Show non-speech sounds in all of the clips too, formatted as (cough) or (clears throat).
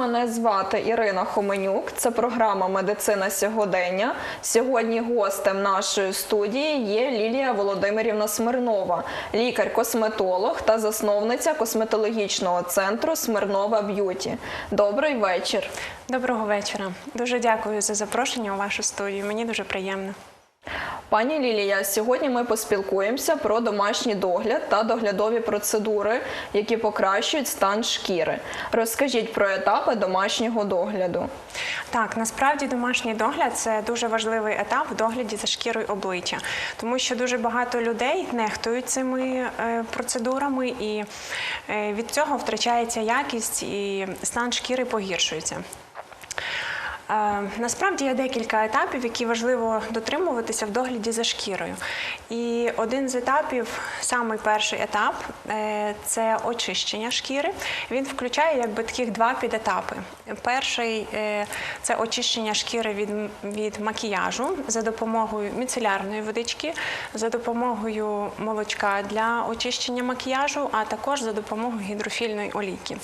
Мене звати Ірина Хоменюк. Це програма Медицина сьогодення. Сьогодні гостем нашої студії є Лілія Володимирівна Смирнова, лікар-косметолог та засновниця косметологічного центру Смирнова Б'юті. Добрий вечір. Доброго вечора. Дуже дякую за запрошення у вашу студію. Мені дуже приємно. Пані Лілія, сьогодні ми поспілкуємося про домашній догляд та доглядові процедури, які покращують стан шкіри. Розкажіть про етапи домашнього догляду. Так, насправді домашній догляд це дуже важливий етап в догляді за шкірою обличчя, тому що дуже багато людей нехтують цими е, процедурами, і е, від цього втрачається якість і стан шкіри погіршується. Е, Насправді є декілька етапів, які важливо дотримуватися в догляді за шкірою. І один з етапів, самий перший етап, е, це очищення шкіри. Він включає якби таких два підетапи. Перший е, це очищення шкіри від, від макіяжу за допомогою міцелярної водички, за допомогою молочка для очищення макіяжу, а також за допомогою гідрофільної олійки.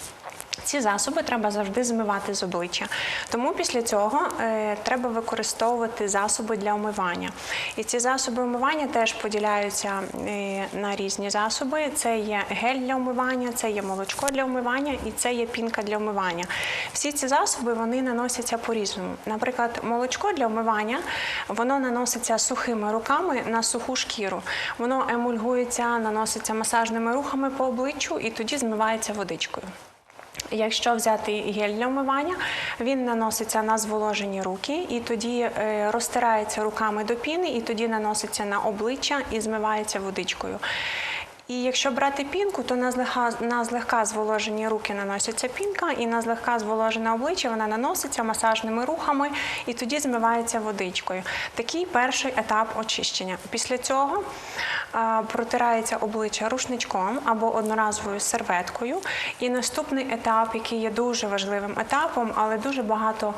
Ці засоби треба завжди змивати з обличчя. Тому після цього е, треба використовувати засоби для омивання. І ці засоби омивання теж поділяються е, на різні засоби. Це є гель для омивання, це є молочко для омивання і це є пінка для омивання. Всі ці засоби вони наносяться по-різному. Наприклад, молочко для омивання воно наноситься сухими руками на суху шкіру. Воно емульгується, наноситься масажними рухами по обличчю і тоді змивається водичкою. Якщо взяти гель для вмивання, він наноситься на зволожені руки і тоді е, розтирається руками до піни, і тоді наноситься на обличчя і змивається водичкою. І якщо брати пінку, то на злегка, на злегка зволожені руки наноситься пінка, і на злегка зволожене обличчя вона наноситься масажними рухами і тоді змивається водичкою. Такий перший етап очищення. Після цього протирається обличчя рушничком або одноразовою серветкою. І наступний етап, який є дуже важливим етапом, але дуже багато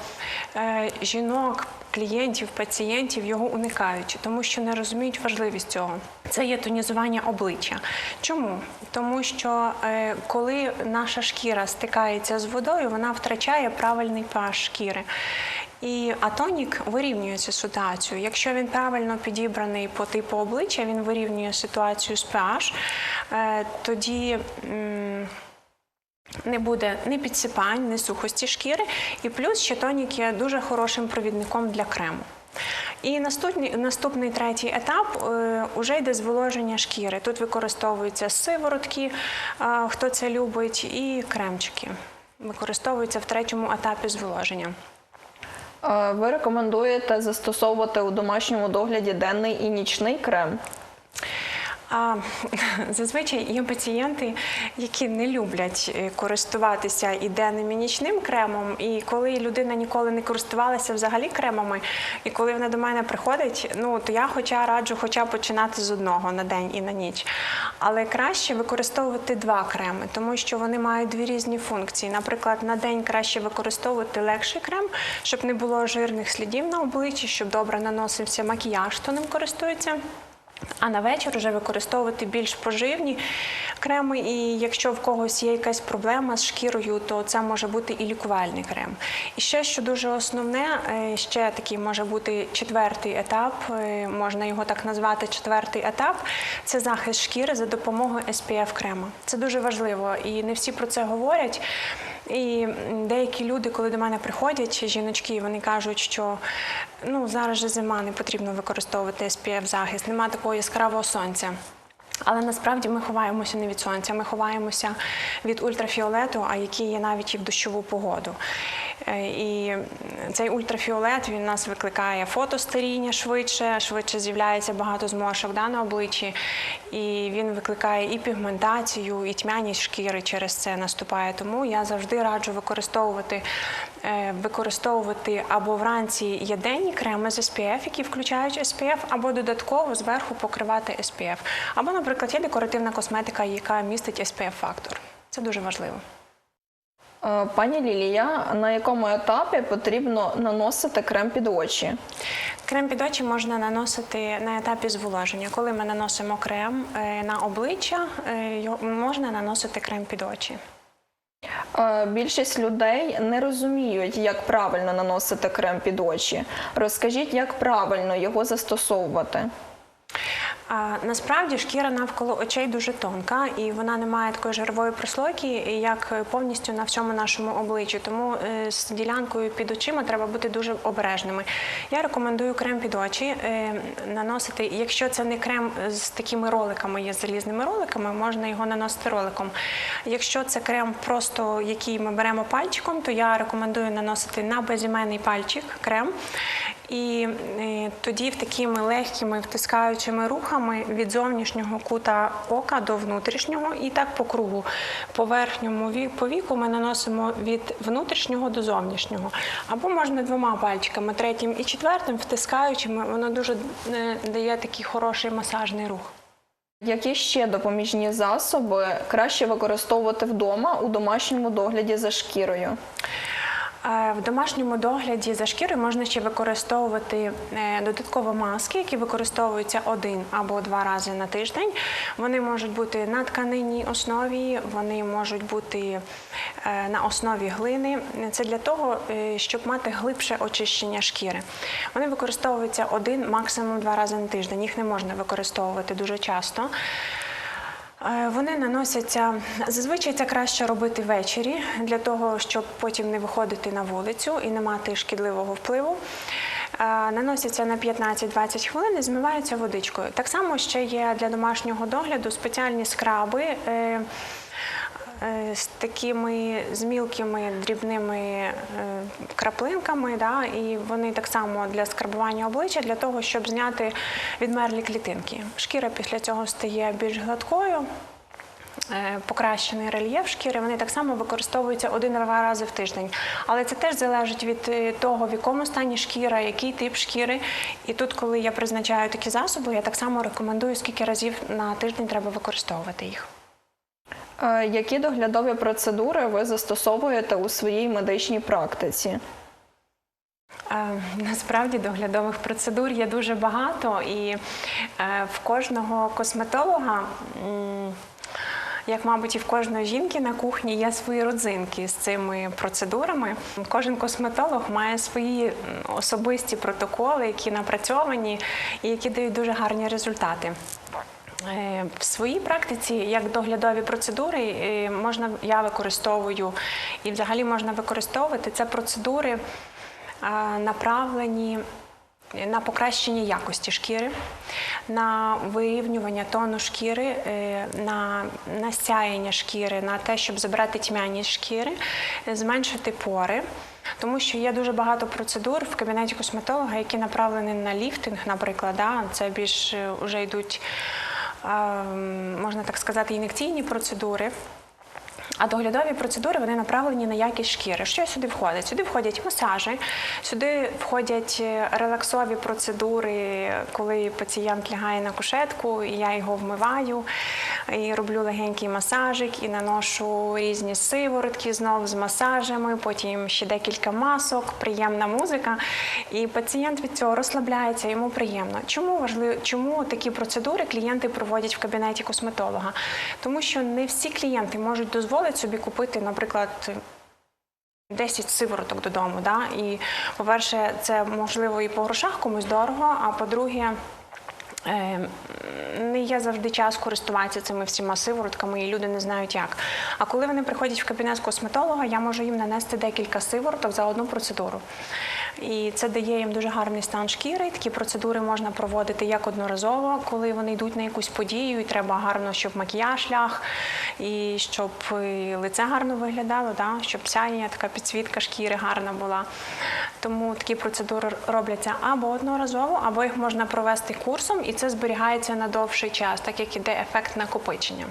е, жінок, клієнтів, пацієнтів його уникають, тому що не розуміють важливість цього. Це є тонізування обличчя. Чому? Тому що е, коли наша шкіра стикається з водою, вона втрачає правильний pH шкіри. І атонік вирівнює цю ситуацію. Якщо він правильно підібраний по типу обличчя, він вирівнює ситуацію з pH, е, тоді. не буде ні підсипань, ні сухості шкіри, і плюс ще тонік є дуже хорошим провідником для крему. І наступний, наступний третій етап е, йде зволоження шкіри. Тут використовуються сиворотки, е, хто це любить, і кремчики. Використовуються в третьому етапі зволоження. Ви рекомендуєте застосовувати у домашньому догляді денний і нічний крем? А (laughs) зазвичай є пацієнти, які не люблять е, користуватися і денним і нічним кремом. І коли людина ніколи не користувалася взагалі кремами, і коли вона до мене приходить, ну то я хоча раджу хоча починати з одного на день і на ніч. Але краще використовувати два креми, тому що вони мають дві різні функції. Наприклад, на день краще використовувати легший крем, щоб не було жирних слідів на обличчі, щоб добре наносився макіяж, хто ним користується. А на вечір вже використовувати більш поживні креми. І якщо в когось є якась проблема з шкірою, то це може бути і лікувальний крем. І ще що дуже основне, е, ще такий може бути четвертий етап, е, можна його так назвати, четвертий етап це захист шкіри за допомогою SPF крема. Це дуже важливо, і не всі про це говорять. І деякі люди, коли до мене приходять, жіночки, вони кажуть, що ну зараз же зима, не потрібно використовувати SPF захист, нема такого яскравого сонця. Але насправді ми ховаємося не від сонця, ми ховаємося від ультрафіолету, а який є навіть і в дощову погоду. Е, І цей ультрафіолет він нас викликає фотостаріння швидше, швидше з'являється багато зморшок да, на обличчі, і він викликає і пігментацію, і тьмяність шкіри через це наступає. Тому я завжди раджу використовувати, е, використовувати або вранці є денні креми з SPF, які включають SPF, або додатково зверху покривати SPF. Або, наприклад, є декоративна косметика, яка містить SPF-фактор. Це дуже важливо. Е, Пані Лілія, на якому етапі потрібно наносити крем під очі? Крем під очі можна наносити на етапі зволоження. Коли ми наносимо крем е, на обличчя, е, можна наносити крем під очі. Більшість людей не розуміють, як правильно наносити крем під очі. Розкажіть, як правильно його застосовувати. Насправді шкіра навколо очей дуже тонка, і вона не має такої жирової прослойки, як повністю на всьому нашому обличчі. Тому е, з ділянкою під очима треба бути дуже обережними. Я рекомендую крем під очі е, наносити. Якщо це не крем з такими роликами, є залізними роликами, можна його наносити роликом. Якщо це крем, просто який ми беремо пальчиком, то я рекомендую наносити на безіменний пальчик крем. І е, тоді в такими легкими втискаючими рухами від зовнішнього кута ока до внутрішнього, і так по кругу. По верхньому повіку ми наносимо від внутрішнього до зовнішнього. Або можна двома пальчиками, третім і четвертим, втискаючими, воно дуже е, дає такий хороший масажний рух. Які ще допоміжні засоби краще використовувати вдома у домашньому догляді за шкірою? В домашньому догляді за шкірою можна ще використовувати е, додатково маски, які використовуються один або два рази на тиждень. Вони можуть бути на тканинній основі, вони можуть бути е, на основі глини. Це для того, е, щоб мати глибше очищення шкіри. Вони використовуються один, максимум два рази на тиждень. Їх не можна використовувати дуже часто. Е, Вони наносяться зазвичай це краще робити ввечері для того, щоб потім не виходити на вулицю і не мати шкідливого впливу. Е, Наносяться на 15-20 хвилин і змиваються водичкою. Так само ще є для домашнього догляду спеціальні скраби. Е, З такими з мілкими дрібними е, краплинками, да, і вони так само для скрабування обличчя, для того, щоб зняти відмерлі клітинки. Шкіра після цього стає більш гладкою. Е, Покращений рельєф шкіри, вони так само використовуються один-два рази в тиждень. Але це теж залежить від того, в якому стані шкіра, який тип шкіри. І тут, коли я призначаю такі засоби, я так само рекомендую, скільки разів на тиждень треба використовувати їх. Е, Які доглядові процедури ви застосовуєте у своїй медичній практиці? Е, Насправді доглядових процедур є дуже багато, і е, в кожного косметолога, як мабуть, і в кожної жінки на кухні є свої родзинки з цими процедурами. Кожен косметолог має свої особисті протоколи, які напрацьовані і які дають дуже гарні результати. Е, В своїй практиці, як доглядові процедури, е, можна я використовую і взагалі можна використовувати це процедури направлені на покращення якості шкіри, на вирівнювання тону шкіри, е, на насяяння шкіри, на те, щоб забрати тьмяність шкіри, е, зменшити пори. Тому що є дуже багато процедур в кабінеті косметолога, які направлені на ліфтинг, наприклад, да, це більш е, вже йдуть, можна так сказати, ін'єкційні процедури. А доглядові процедури вони направлені на якість шкіри. Що сюди входить? Сюди входять масажі, сюди входять е, релаксові процедури, коли пацієнт лягає на кушетку, і я його вмиваю, і роблю легенький масажик, і наношу різні сиворотки знов з масажами, потім ще декілька масок, приємна музика. І пацієнт від цього розслабляється, йому приємно. Чому важливо, чому такі процедури клієнти проводять в кабінеті косметолога? Тому що не всі клієнти можуть дозволити собі купити, наприклад, 10 сивороток додому. Да? І, по-перше, це можливо і по грошах комусь дорого, а по-друге, не є завжди час користуватися цими всіма сиворотками, і люди не знають як. А коли вони приходять в кабінет косметолога, я можу їм нанести декілька сивороток за одну процедуру. І це дає їм дуже гарний стан шкіри. Такі процедури можна проводити як одноразово, коли вони йдуть на якусь подію, і треба гарно, щоб макіяж ляг, і щоб лице гарно виглядало, да? щоб сяєння, така підсвітка шкіри гарна була. Тому такі процедури робляться або одноразово, або їх можна провести курсом, і це зберігається на довший час, так як іде ефект накопичення.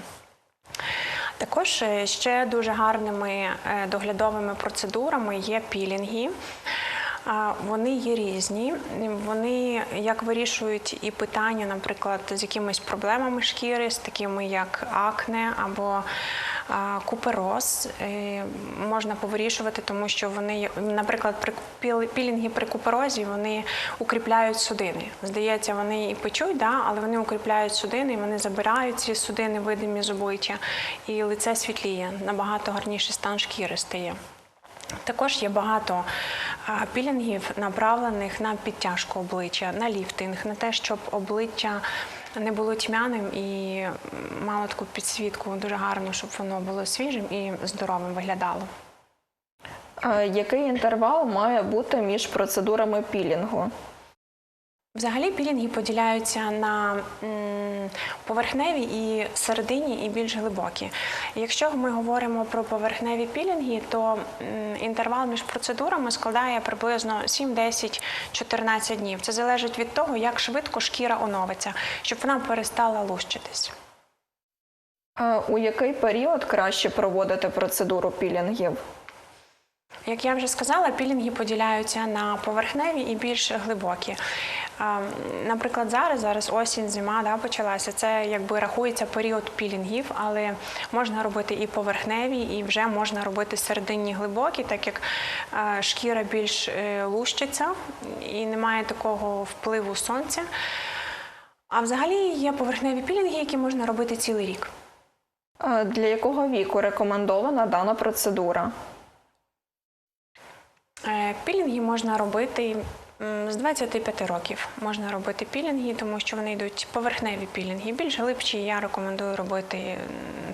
Також е, ще дуже гарними е, доглядовими процедурами є пілінги. Вони є різні. Вони як вирішують і питання, наприклад, з якимись проблемами шкіри, з такими як акне або купероз, е, можна повирішувати, тому що вони, наприклад, при пілінги при куперозі вони укріпляють судини. Здається, вони і печуть, да, але вони укріпляють судини, вони забирають ці судини, видимі з обличчя, і лице світліє, набагато гарніший стан шкіри стає. Також є багато пілінгів, направлених на підтяжку обличчя, на ліфтинг, на те, щоб обличчя не було тьмяним і мало таку підсвітку дуже гарно, щоб воно було свіжим і здоровим виглядало. Який інтервал має бути між процедурами пілінгу? Взагалі пілінги поділяються на поверхневі і середині, і більш глибокі. Якщо ми говоримо про поверхневі пілінги, то інтервал між процедурами складає приблизно 7, 10, 14 днів. Це залежить від того, як швидко шкіра оновиться, щоб вона перестала лущитись. Е, У який період краще проводити процедуру пілінгів? Як я вже сказала, пілінги поділяються на поверхневі і більш глибокі. Наприклад, зараз, зараз осінь, зима да, почалася. Це якби рахується період пілінгів, але можна робити і поверхневі, і вже можна робити серединні глибокі, так як шкіра більш е, лущиться і немає такого впливу сонця. А взагалі є поверхневі пілінги, які можна робити цілий рік. Для якого віку рекомендована дана процедура? Е, Пілінги можна робити з 25 років. Можна робити пілінги, тому що вони йдуть поверхневі пілінги. Більш глибші я рекомендую робити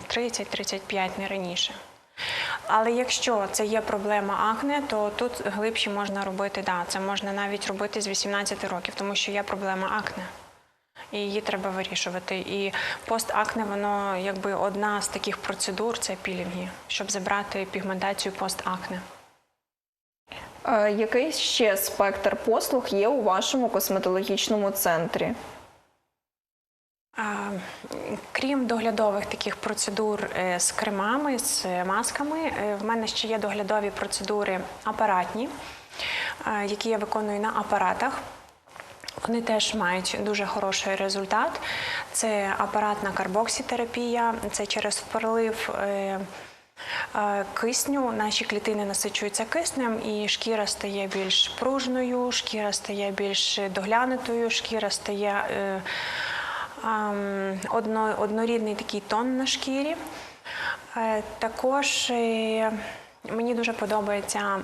30-35, не раніше. Але якщо це є проблема акне, то тут глибші можна робити, да, це можна навіть робити з 18 років, тому що є проблема акне. І її треба вирішувати. І постакне, воно якби одна з таких процедур це пілінги, щоб забрати пігментацію постакне. Який ще спектр послуг є у вашому косметологічному центрі? Крім доглядових таких процедур е, з кремами, з масками, е, в мене ще є доглядові процедури апаратні, е, які я виконую на апаратах. Вони теж мають дуже хороший результат. Це апаратна карбоксітерапія, це через е, кисню. Наші клітини насичуються киснем, і шкіра стає більш пружною, шкіра стає більш доглянутою, шкіра стає е, одно, однорідний такий тон на шкірі. Е, Також е, мені дуже подобається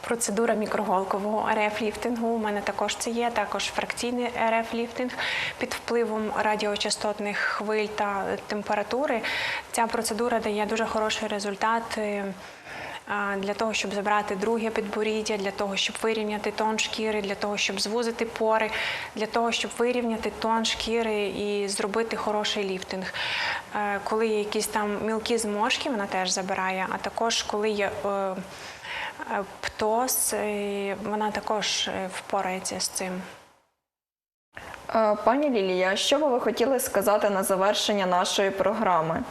процедура мікроголкового РФ-ліфтингу. У мене також це є, також фракційний РФ-ліфтинг під впливом радіочастотних хвиль та температури. Ця процедура дає дуже хороший результат. е, Для того, щоб забрати друге підборіддя, для того, щоб вирівняти тон шкіри, для того, щоб звузити пори, для того, щоб вирівняти тон шкіри і зробити хороший ліфтинг. Е, Коли є якісь там мілкі зморшки, вона теж забирає, а також коли є е, птоз, е, вона також е, впорається з цим. Е, Пані Лілія, що би ви хотіли сказати на завершення нашої програми?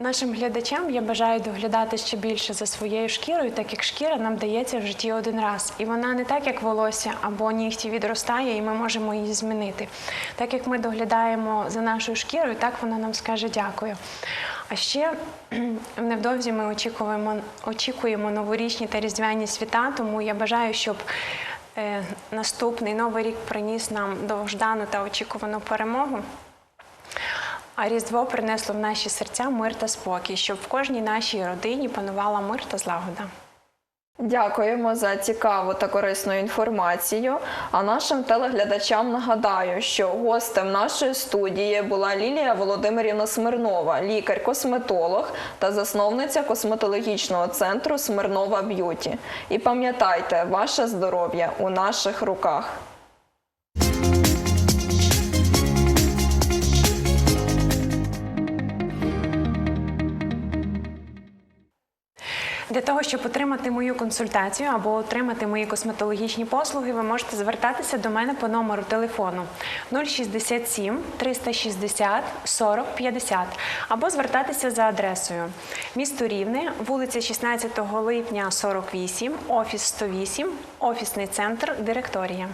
Нашим глядачам я бажаю доглядати ще більше за своєю шкірою, так як шкіра нам дається в житті один раз. І вона не так, як волосся або нігті відростає, і ми можемо її змінити. Так як ми доглядаємо за нашою шкірою, так вона нам скаже дякую. А ще (clears throat) невдовзі ми очікуємо, очікуємо новорічні та різдвяні свята, тому я бажаю, щоб е, наступний новий рік приніс нам довждану та очікувану перемогу. А Різдво принесло в наші серця мир та спокій, щоб в кожній нашій родині панувала мир та злагода. Дякуємо за цікаву та корисну інформацію. А нашим телеглядачам нагадаю, що гостем нашої студії була Лілія Володимирівна Смирнова, лікар-косметолог та засновниця косметологічного центру Смирнова Б'юті. І пам'ятайте, ваше здоров'я у наших руках. Того, щоб отримати мою консультацію або отримати мої косметологічні послуги, ви можете звертатися до мене по номеру телефону 067 360 40 50 або звертатися за адресою місто Рівне, вулиця 16 липня 48, офіс 108, офісний центр, директорія.